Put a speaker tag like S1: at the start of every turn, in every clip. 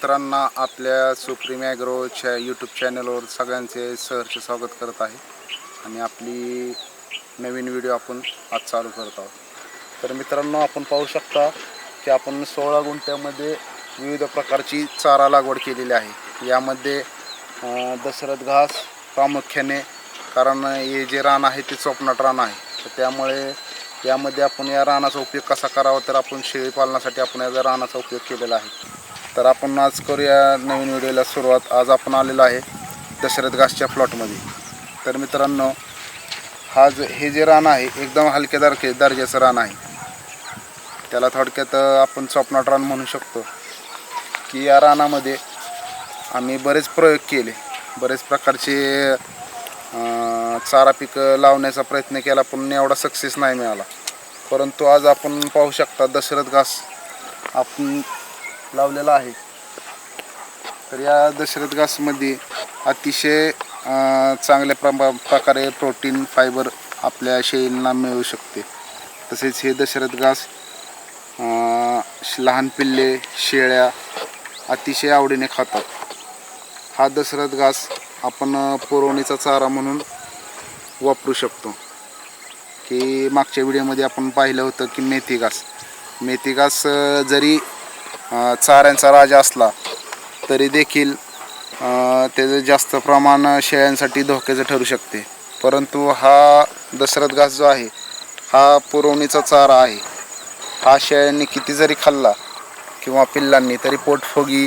S1: मित्रांना आपल्या supreme ॲग्रोच्या YouTube चॅनलवर सगळ्यांचे सहर्ष स्वागत करत आहे. आणि आपली नवीन व्हिडिओ आपण आज चालू करत आहोत. तर मित्रांनो आपण पाहू शकता की आपण सोळा गुंठ्यामध्ये विविध प्रकारची चारा लागवड केलेली आहे. यामध्ये दशरथ घास प्रामुख्याने कारण हे जे रान आहे ते चोपनाट रान आहे. तर त्यामुळे यामध्ये आपण या रानाचा उपयोग कसा करावा तर आपण शेळी पालनासाठी आपण या रानाचा उपयोग केलेला आहे. तर आपण आज करूया नवीन व्हिडिओला सुरुवात. आज आपण आलेलो आहे दशरथ घासच्या प्लॉटमध्ये तर मित्रांनो हा ज हे जे रान आहे एकदम हलक्या दर्जाचं रान आहे. त्याला थोडक्यात आपण स्वप्नाट रान म्हणू शकतो. की या रानामध्ये आम्ही बरेच प्रयोग केले. बरेच प्रकारचे चारा पिकं लावण्याचा प्रयत्न केला पण एवढा सक्सेस नाही मिळाला. परंतु आज आपण पाहू शकता दशरथ घास आपण लावलेला आहे. तर या दशरथ घासमध्ये अतिशय चांगल्या प्रमा प्रकारे प्रोटीन फायबर आपल्या शेळींना मिळू शकते. तसेच हे दशरथ घास लहान पिल्ले शेळ्या अतिशय आवडीने खातात. हा दशरथ घास आपण पुरवणीचा चारा म्हणून वापरू शकतो. की मागच्या व्हिडिओमध्ये आपण पाहिलं होतं की मेथी घास. मेथी घास जरी चाऱ्यांचा राजा असला तरी देखील त्याचं जास्त प्रमाण शेळ्यांसाठी धोक्याचं ठरू शकते. परंतु हा दशरथ घास जो आहे हा पुरवणीचा चारा आहे. हा शेळ्यांनी किती जरी खाल्ला किंवा पिल्लांनी तरी पोटफोगी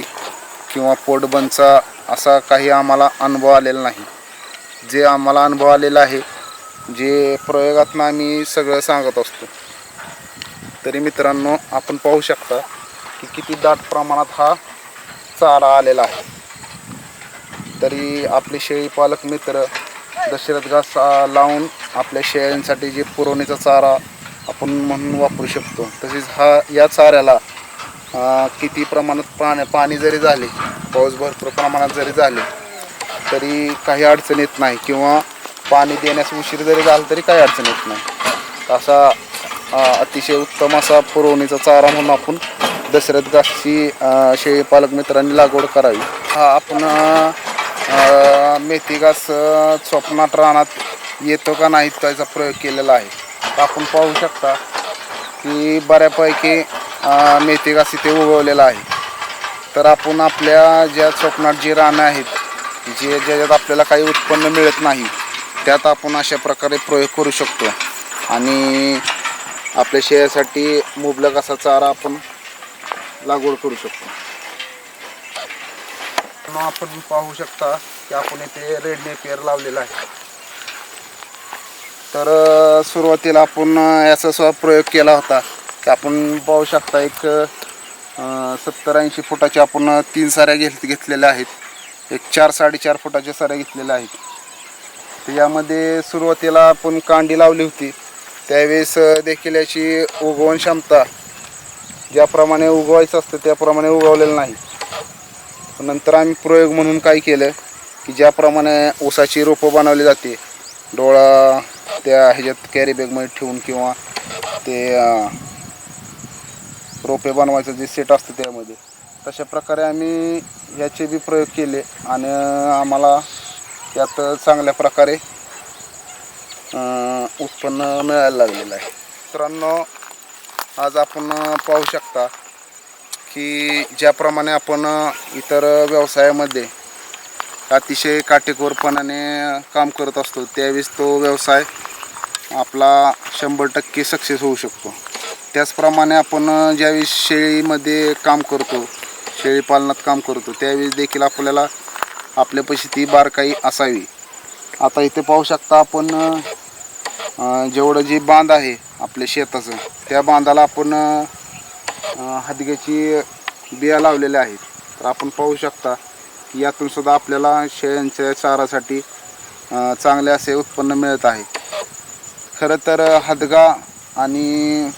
S1: किंवा पोटबनचा असा काही आम्हाला अनुभव आलेला नाही. जे आम्हाला अनुभव आलेला आहे जे प्रयोगातनं आम्ही सगळं सांगत असतो. तरी मित्रांनो आपण पाहू शकता की किती दाट प्रमाणात हा चारा आलेला आहे. तरी आपले शेळी पालक मित्र दशरथ घास लावून आपल्या शेळ्यांसाठी जे पुरवणीचा चारा आपण म्हणून वापरू शकतो. तसेच हा या चाऱ्याला किती प्रमाणात पाणी पाणी जरी झाले पाऊस भरपूर प्रमाणात जरी झाले तरी काही अडचण येत नाही किंवा पाणी देण्यास उशीर जरी झाला तरी काही अडचण येत नाही. असा अतिशय उत्तम असा पुरवणीचा चारा म्हणून आपण दशरथ घासची शेळी पालक मित्रांनी लागवड करावी. हा आपण मेथी घास स्वप्नात रानात येतो का नाही त्याचा प्रयोग केलेला आहे. आपण पाहू शकता की बऱ्यापैकी मेथी घास इथे उगवलेला आहे. तर आपण आपल्या ज्या स्वप्नात जी रानं आहेत जे ज्याच्यात आपल्याला काही उत्पन्न मिळत नाही त्यात आपण अशा प्रकारे प्रयोग करू शकतो. आणि आपल्या शेळ्यासाठी मुबलक असा चारा आपण लागवड करू शकतो. आपण पाहू शकता की आपण इथे रेड नेपियर लावलेला आहे. तर सुरुवातीला आपण याचा सुद्धा प्रयोग केला होता की आपण पाहू शकता एक सत्तर ऐंशी फुटाच्या आपण तीन साऱ्या घेत घेतलेल्या आहेत. एक चार साडेचार फुटाच्या साऱ्या घेतलेल्या आहेत. तर यामध्ये सुरुवातीला आपण कांडी लावली होती. त्यावेळेस देखील याची उगवण क्षमता ज्याप्रमाणे उगवायचं असतं त्याप्रमाणे उगवलेलं नाही. नंतर आम्ही प्रयोग म्हणून काय केलं की ज्याप्रमाणे ऊसाची रोपं बनवली जाते डोळा त्या ह्याच्यात कॅरीबॅगमध्ये ठेवून किंवा ते रोपे बनवायचं जे सेट असतं त्यामध्ये. तशा प्रकारे आम्ही याचे बी प्रयोग केले आणि आम्हाला यात चांगल्या प्रकारे उत्पन्न मिळायला लागलेलं आहे. मित्रांनो आज आपण पाहू शकता की ज्याप्रमाणे आपण इतर व्यवसायामध्ये अतिशय काटेकोरपणाने काम करत असतो त्यावेळेस तो व्यवसाय आपला शंभर टक्के सक्सेस होऊ शकतो. त्याचप्रमाणे आपण ज्यावेळेस शेळीमध्ये काम करतो शेळी पालनात काम करतो त्यावेळेस देखील आपल्याला आपल्यापाशी ती बारकाई असावी. आता इथे पाहू शकता आपण जेवढं जे बांध आहे आपल्या शेताचं. त्या बांधाला आपण हदग्याची बिया लावलेल्या आहेत. तर आपण पाहू शकता की यातून सुद्धा आपल्याला शेळ्यांच्या चारासाठी चांगले असे उत्पन्न मिळत आहे. खरं तर हदगा आणि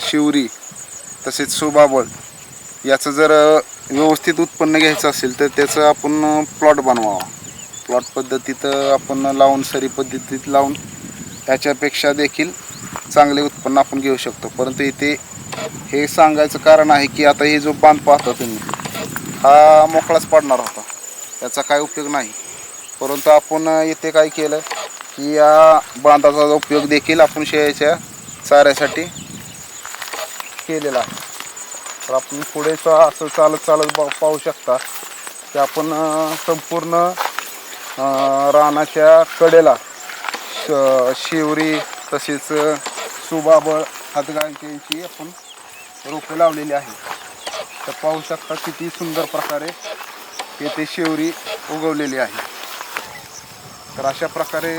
S1: शिवरी तसेच सुबाबळ याचं जर व्यवस्थित उत्पन्न घ्यायचं असेल तर त्याचं आपण प्लॉट बनवावा. प्लॉट पद्धतीत आपण लावून सरी पद्धतीत लावून त्याच्यापेक्षा देखील चांगले उत्पन्न आपण घेऊ शकतो. परंतु इथे हे सांगायचं कारण आहे की आता हे जो बांध पाहता तुम्ही हा मोकळाच पडणार होता. याचा काय उपयोग नाही. परंतु आपण इथे काय केलं की या बांधाचा उपयोग देखील आपण शेळ्याच्या चाऱ्यासाठी केलेला आहे. तर आपण पुढे असं चालत चालत बा- पाहू शकता की आपण संपूर्ण रानाच्या कडेला श शिवरी तसेच सुबाबळ हातगांची आपण रोपे लावलेली आहे तर पाहू शकता किती सुंदर प्रकारे येथे शेवरी उगवलेली आहे. तर अशा प्रकारे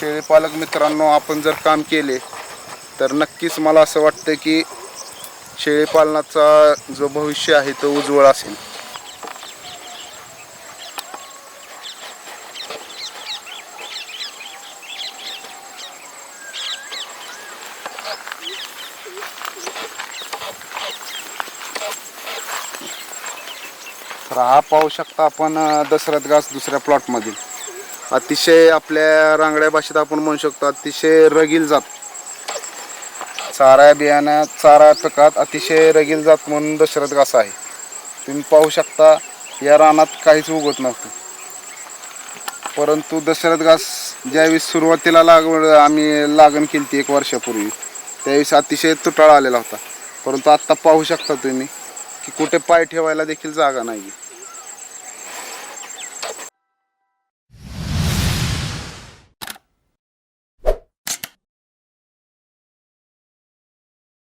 S1: शेळीपालक मित्रांनो आपण जर काम केले तर नक्कीच मला असं वाटतं की शेळीपालनाचा जो भविष्य आहे तो उज्ज्वल असेल. तर हा पाहू शकता आपण दशरथ घास दुसऱ्या प्लॉटमधील. अतिशय आपल्या रांगड्या भाषेत आपण म्हणू शकतो अतिशय रगील जात. चारा बियाण्या चारा पिकात अतिशय रगील जात म्हणून दशरथ घास आहे. तुम्ही पाहू शकता या रानात काहीच उगवत नव्हतं. परंतु दशरथ घास ज्यावेळेस सुरुवातीला लागवड आम्ही लागण केली ती एक वर्षापूर्वी त्यावेळेस अतिशय तुटाळा आलेला होता. परंतु आत्ता पाहू शकता तुम्ही की कुठे पाय ठेवायला देखील जागा नाही